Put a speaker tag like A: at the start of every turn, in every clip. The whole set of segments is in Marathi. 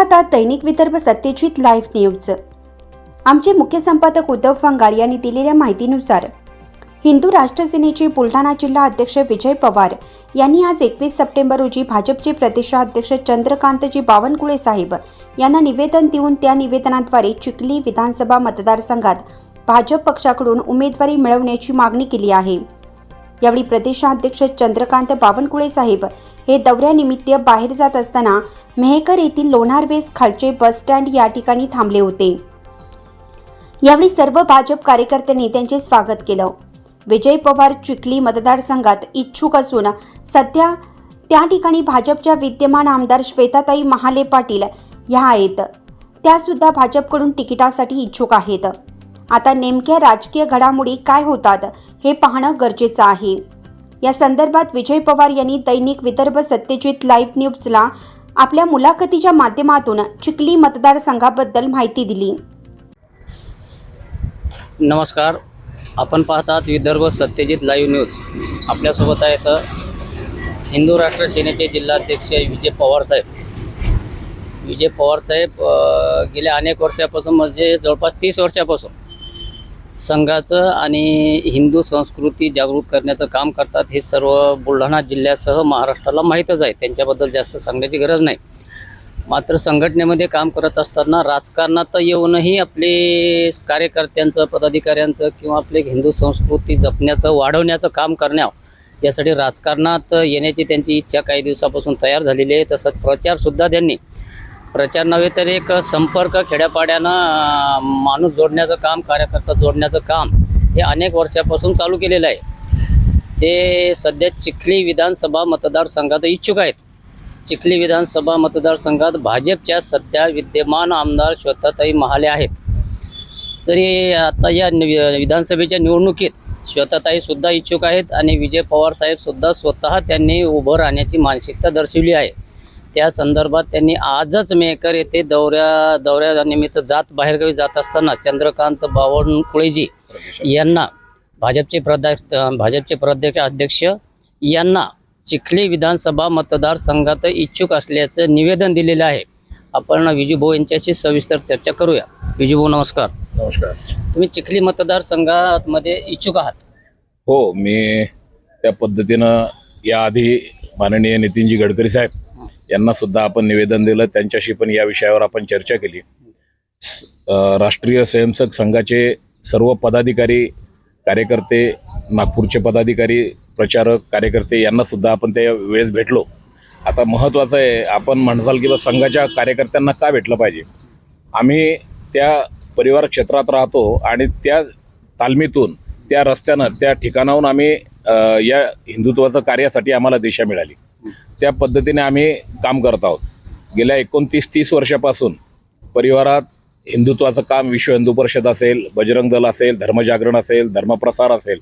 A: पाहता दैनिक विदर्भ सत्यजित लाईव्ह न्यूज. आमचे मुख्य संपादक उद्धव फंगाळ यांनी दिलेल्या माहितीनुसार हिंदू राष्ट्र सेनेचे बुलढाणा जिल्हा अध्यक्ष विजय पवार यांनी आज एकवीस सप्टेंबर रोजी भाजपचे प्रदेशाध्यक्ष चंद्रकांतजी बावनकुळे साहेब यांना निवेदन देऊन त्या निवेदनाद्वारे चिखली विधानसभा मतदारसंघात भाजप पक्षाकडून उमेदवारी मिळवण्याची मागणी केली आहे. यावेळी प्रदेशाध्यक्ष चंद्रकांत बावनकुळे साहेब हे दौऱ्यानिमित्त बाहेर जात असताना मेहकर येथील लोणारवेस खालचे बस स्टँड या ठिकाणी थांबले होते. यावेळी सर्व भाजप कार्यकर्त्यांनी त्यांचे स्वागत केलं. विजय पवार चिखली मतदारसंघात इच्छुक असून सध्या त्या ठिकाणी भाजपच्या विद्यमान आमदार श्वेताताई महाले पाटील ह्या आहेत. त्यासुद्धा भाजपकडून तिकिटासाठी इच्छुक आहेत. आता नेमक्या राजकीय घडामोडी काय होतात हे पाहणं गरजेचं आहे. या संदर्भात विजय पवार यांनी दैनिक विदर्भ सत्यजित लाईव्ह न्यूजला आपल्या मुलाखतीच्या माध्यमातून चिखली मतदारसंघाबद्दल माहिती दिली.
B: नमस्कार. आपण पाहतात विदर्भ सत्यजित लाईव्ह न्यूज. आपल्यासोबत आहेत हिंदू राष्ट्र सेनेचे जिल्हाध्यक्ष विजय पवार साहेब. विजय पवार साहेब गेल्या अनेक वर्षापासून म्हणजे जवळपास तीस वर्षापासून संघाचं आणि हिंदू संस्कृती जागृत करण्याचं काम करतात हे सर्व बुलढाणा जिल्ह्यासह महाराष्ट्राला माहीतच आहे. त्यांच्याबद्दल जास्त सांगण्याची गरज नाही. मात्र संघटनेमध्ये काम करत असताना राजकारणात येऊनही आपले कार्यकर्त्यांचं पदाधिकाऱ्यांचं किंवा आपले हिंदू संस्कृती जपण्याचं वाढवण्याचं काम करण्यावर यासाठी राजकारणात येण्याची त्यांची इच्छा काही दिवसापासून तयार झालेली आहे. तसंच प्रचारसुद्धा त्यांनी प्रचार नव्हे तर एक संपर्क खेड्यापाड्यानं माणूस जोडण्याचं काम कार्यकर्ता जोडण्याचं काम हे अनेक वर्षापासून चालू केलेलं आहे. ते सध्या चिखली विधानसभा मतदारसंघात इच्छुक आहेत. चिखली विधानसभा मतदारसंघात भाजपच्या सध्या विद्यमान आमदार श्वेताताई महाले आहेत. तरी आता या विधानसभेच्या निवडणुकीत श्वेताताईसुद्धा इच्छुक आहेत आणि विजय पवार साहेबसुद्धा स्वतः त्यांनी उभं राहण्याची मानसिकता दर्शवली आहे. त्या संदर्भात त्यांनी आजच मेकर येथे दौऱ्या दौऱ्यानिमित्त जात बाहेरगावी जात असताना चंद्रकांत बावनकुळेजी यांना भाजपचे प्रदा भाजपचे प्रदेश अध्यक्ष यांना चिखली विधानसभा मतदारसंघात इच्छुक असल्याचं निवेदन दिलेलं आहे. आपण विजूभाऊ यांच्याशी सविस्तर चर्चा करूया. विजूभाऊ नमस्कार.
C: नमस्कार.
B: तुम्ही चिखली मतदारसंघामध्ये इच्छुक आहात?
C: हो मी त्या पद्धतीनं याआधी माननीय नितीनजी गडकरी साहेब यांना सुद्धा आपण निवेदन दिलं. त्यांच्याशी पण या विषयावर आपण चर्चा केली. स- राष्ट्रीय स्वयंसेवक संघाचे सर्व पदाधिकारी कार्यकर्ते नागपूरचे पदाधिकारी प्रचारक कार्यकर्ते यांना सुद्धा आपण त्या वेळेस भेटलो. आता महत्त्वाचं आहे आपण म्हणसाल की बा संघाच्या कार्यकर्त्यांना का भेटलं पाहिजे? आम्ही त्या परिवार क्षेत्रात राहतो आणि त्या तालमीतून त्या रस्त्यानं त्या ठिकाणाहून आम्ही या हिंदुत्वाचं कार्यासाठी आम्हाला दिशा मिळाली. त्या पद्धतीने आम्ही काम करत आहोत. गेल्या एकोणतीस तीस वर्षापासून परिवारात हिंदुत्वाचं काम विश्व हिंदू परिषद असेल बजरंग दल असेल धर्मजागरण असेल धर्मप्रसार असेल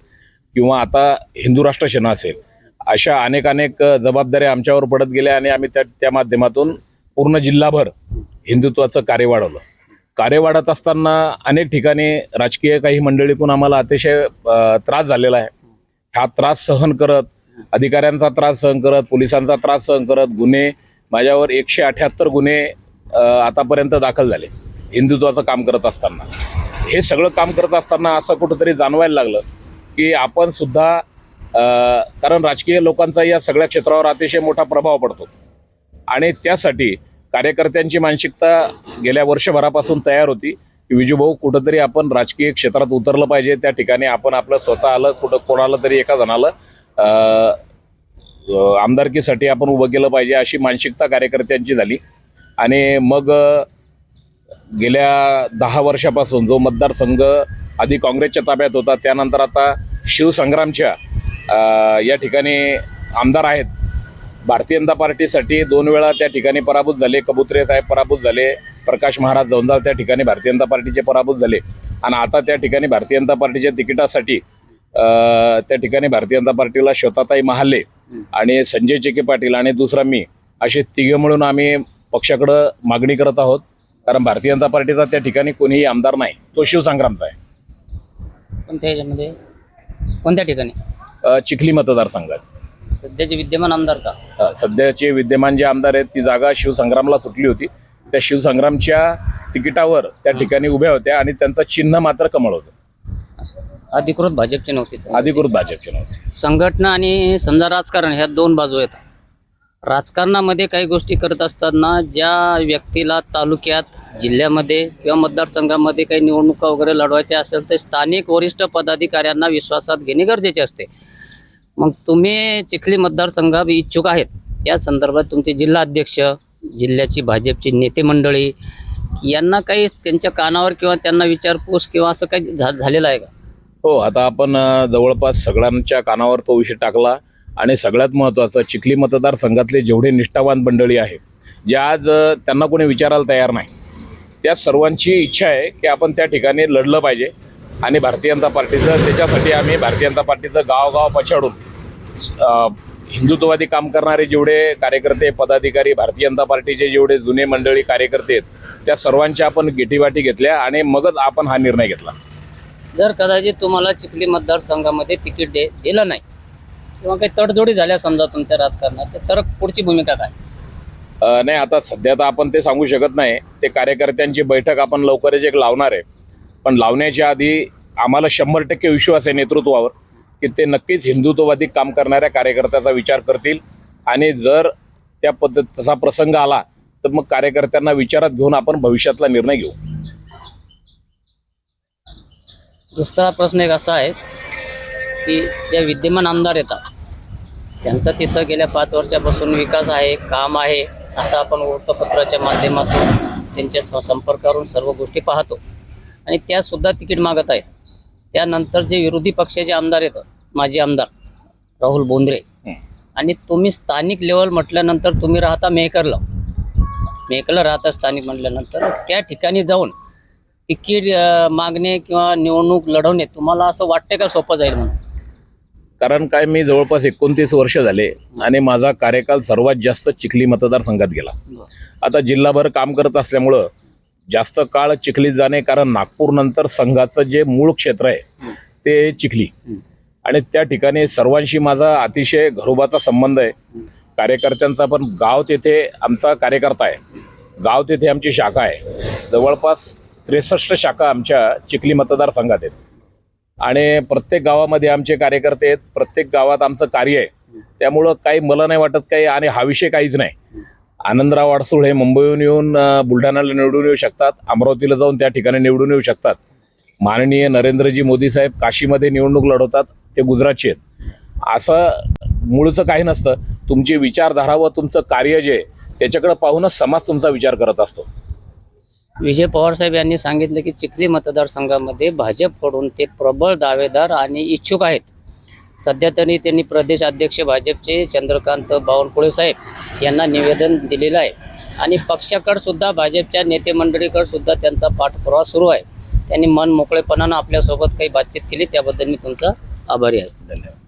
C: किंवा आता हिंदू राष्ट्र सेना असेल अशा अनेक अनेक जबाबदाऱ्या आमच्यावर पडत गेल्या आणि आम्ही त्या त्या माध्यमातून पूर्ण जिल्हाभर हिंदुत्वाचं कार्य वाढवलं. कार्य वाढत असताना अनेक ठिकाणी राजकीय काही मंडळीतून आम्हाला अतिशय त्रास झालेला आहे. हा त्रास सहन करत अधिकाऱ्यांचा त्रास सहन करत पोलिसांचा त्रास सहन करत गुन्हे माझ्यावर एकशे अठ्याहत्तर गुन्हे आतापर्यंत दाखल झाले हिंदुत्वाचं काम करत असताना. हे सगळं काम करत असताना असं कुठंतरी जाणवायला लागलं की आपण सुद्धा कारण राजकीय लोकांचा या सगळ्या क्षेत्रावर अतिशय मोठा प्रभाव पडतो. आणि त्यासाठी कार्यकर्त्यांची मानसिकता गेल्या वर्षभरापासून तयार होती की विजूभाऊ कुठंतरी आपण राजकीय क्षेत्रात उतरलं पाहिजे. त्या ठिकाणी आपण आपलं स्वतः आलं कुठं कोणाला तरी एका जणाला आमदारकीसाठी आपण उभं केलं पाहिजे अशी मानसिकता कार्यकर्त्यांची झाली. आणि मग गेल्या दहा वर्षापासून जो मतदारसंघ आधी काँग्रेसच्या ताब्यात होता त्यानंतर आता शिवसंग्रामच्या या ठिकाणी आमदार आहेत. भारतीय जनता पार्टीसाठी दोन वेळा त्या ठिकाणी पराभूत झाले. कबुत्रे साहेब पराभूत झाले. प्रकाश महाराज जोंदाव त्या ठिकाणी भारतीय जनता पार्टीचे पराभूत झाले. आणि आता त्या ठिकाणी भारतीय जनता पार्टीच्या तिकिटासाठी त्या ठिकाणी भारतीय जनता पार्टीला श्वेताताई महाले आणि संजय चेके पाटील आणि दुसरा मी असे तिघे मिळून आम्ही पक्षाकडं मागणी करत आहोत. कारण भारतीय जनता पार्टीचा त्या ठिकाणी कोणीही आमदार नाही. तो शिवसंग्रामचा आहे.
B: कोणत्या ह्याच्यामध्ये कोणत्या ठिकाणी?
C: अं, चिखली मतदारसंघात.
B: सध्याचे विद्यमान आमदार का?
C: अ, सध्याचे विद्यमान जे आमदार आहेत ती जागा शिवसंग्रामला सुटली होती. त्या शिवसंग्रामच्या तिकिटावर त्या ठिकाणी उभ्या होत्या आणि त्यांचं चिन्ह मात्र कमळ होतं.
B: अधिकृत भाजपचे नव्हते
C: अधिकृत भाजपचे नव्हते.
B: संघटना आणि समजा राजकारण ह्या दोन बाजू आहेत. राजकारणामध्ये काही गोष्टी करत असताना ज्या व्यक्तीला तालुक्यात जिल्ह्यामध्ये किंवा मतदारसंघामध्ये काही निवडणुका वगैरे लढवायच्या असेल तर स्थानिक वरिष्ठ पदाधिकाऱ्यांना विश्वासात घेणे गरजेचे असते. मग तुम्ही चिखली मतदारसंघा इच्छुक आहेत. या संदर्भात तुमचे जिल्हा अध्यक्ष जिल्ह्याची भाजपची नेते मंडळी यांना काही त्यांच्या कानावर किंवा त्यांना विचारपूस किंवा असं काही झा झालेलं आहे का?
C: हो आता आपण जवळपास सगळ्यांच्या कानावर तो विषय टाकला आणि सगळ्यात महत्त्वाचं चिखली मतदारसंघातले जेवढे निष्ठावान मंडळी आहे जे आज त्यांना कोणी विचारायला तयार नाही. त्या सर्वांची इच्छा आहे की आपण त्या ठिकाणी लढलं पाहिजे आणि भारतीय जनता पार्टीचं त्याच्यासाठी आम्ही भारतीय जनता पार्टीचं गावगाव पछाडून हिंदुत्ववादी काम करणारे जेवढे कार्यकर्ते पदाधिकारी भारतीय जनता पार्टीचे जेवढे जुने मंडळी कार्यकर्ते आहेत त्या सर्वांच्या आपण गेटीवाटी घेतल्या आणि मगच आपण हा निर्णय घेतला.
B: जर कदाचित तुम्हाला चिखली मतदारसंघामध्ये तिकीट दे दिलं नाही किंवा काही तडजोडी झाल्या समजा तुमच्या राजकारणात तर पुढची भूमिका काय?
C: अ, नाही आता सध्या तर आपण ते सांगू शकत नाही. ते कार्यकर्त्यांची बैठक आपण लवकरच एक लावणार आहे. पण लावण्याच्या आधी आम्हाला शंभर टक्के विश्वास आहे नेतृत्वावर की ते नक्कीच हिंदुत्ववादी काम करणाऱ्या कार्यकर्त्याचा विचार करतील. आणि जर त्या पद्धत तसा प्रसंग आला तर मग कार्यकर्त्यांना विचारात घेऊन आपण भविष्यातला निर्णय घेऊ.
B: दुसरा प्रश्न एक असा आहे की जे विद्यमान आमदार येतात त्यांचा तिथं गेल्या पाच वर्षापासून विकास आहे काम आहे असं आपण वृत्तपत्राच्या माध्यमातून त्यांच्या स- संपर्कावरून सर्व गोष्टी पाहतो. आणि त्यासुद्धा तिकीट मागत आहेत. त्यानंतर जे विरोधी पक्षाचे आमदार येतात माजी आमदार राहुल बोंद्रे. आणि तुम्ही स्थानिक लेवल म्हटल्यानंतर तुम्ही राहता मेहकरला. मेहकरला राहता स्थानिक म्हटल्यानंतर त्या ठिकाणी जाऊन तिकीट मागणे किंवा निवडणूक लढवणे तुम्हाला असं वाटते का सोपं जाईल म्हणून?
C: कारण काय मी जवळपास एकोणतीस वर्ष झाले आणि माझा कार्यकाल सर्वात जास्त चिखली मतदारसंघात गेला. आता जिल्हाभर काम करत असल्यामुळं जास्त काळ चिखलीत जाणे कारण नागपूर नंतर संघाचं जे मूळ क्षेत्र आहे ते चिखली. आणि त्या ठिकाणी सर्वांशी माझा अतिशय घरोबाचा संबंध आहे. कार्यकर्त्यांचा पण गाव तेथे आमचा कार्यकर्ता आहे. गाव तेथे आमची शाखा आहे. जवळपास त्रेसष्ट शाखा आमच्या चिखली मतदारसंघात आहेत. आणि प्रत्येक गावामध्ये आमचे कार्यकर्ते आहेत प्रत्येक गावात आमचं कार्य आहे. त्यामुळं काही मला नाही वाटत काही आणि हा विषय काहीच नाही. आनंदराव अडसूळ हे मुंबईहून येऊन बुलढाण्याला निवडून येऊ शकतात. अमरावतीला जाऊन त्या ठिकाणी निवडून येऊ शकतात. माननीय नरेंद्रजी मोदी साहेब काशीमध्ये निवडणूक लढवतात ते गुजरातचे आहेत. असं मूळचं काही नसतं. तुमची विचारधारा व तुमचं कार्य जे आहे त्याच्याकडे पाहूनच समाज तुमचा विचार करत असतो.
B: विजय पवार साहेब यांनी सांगितलं की चिखली मतदारसंघामध्ये भाजपकडून ते प्रबळ दावेदार आणि इच्छुक आहेत. सध्या तरी त्यांनी प्रदेश अध्यक्ष भाजपचे चंद्रकांत बावनकुळे साहेब यांना निवेदन दिलेलं आहे. आणि पक्षाकडसुद्धा भाजपच्या नेते मंडळीकडसुद्धा त्यांचा पाठपुरावा सुरू आहे. त्यांनी मन मोकळेपणानं आपल्यासोबत काही बातचीत केली त्याबद्दल मी तुमचा आभारी आहे.
C: धन्यवाद.